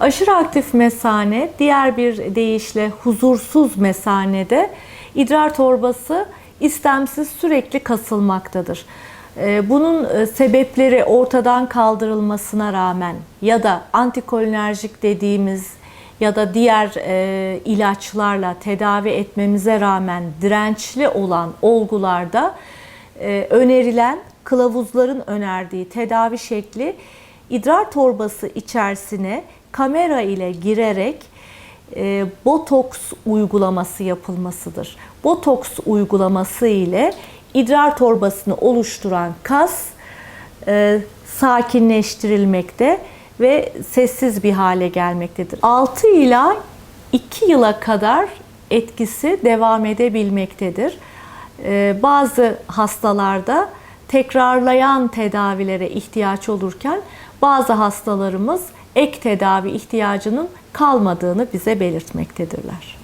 Aşırı aktif mesane, diğer bir deyişle huzursuz mesanede idrar torbası istemsiz sürekli kasılmaktadır. Ee, Bunun e, sebepleri ortadan kaldırılmasına rağmen ya da antikolinerjik dediğimiz ya da diğer e, ilaçlarla tedavi etmemize rağmen dirençli olan olgularda e, önerilen kılavuzların önerdiği tedavi şekli idrar torbası içerisine kamera ile girerek e, botoks uygulaması yapılmasıdır. Botoks uygulaması ile idrar torbasını oluşturan kas e, sakinleştirilmekte ve sessiz bir hale gelmektedir. 6 ila 2 yıla kadar etkisi devam edebilmektedir. E, bazı hastalarda tekrarlayan tedavilere ihtiyaç olurken bazı hastalarımız ek tedavi ihtiyacının kalmadığını bize belirtmektedirler.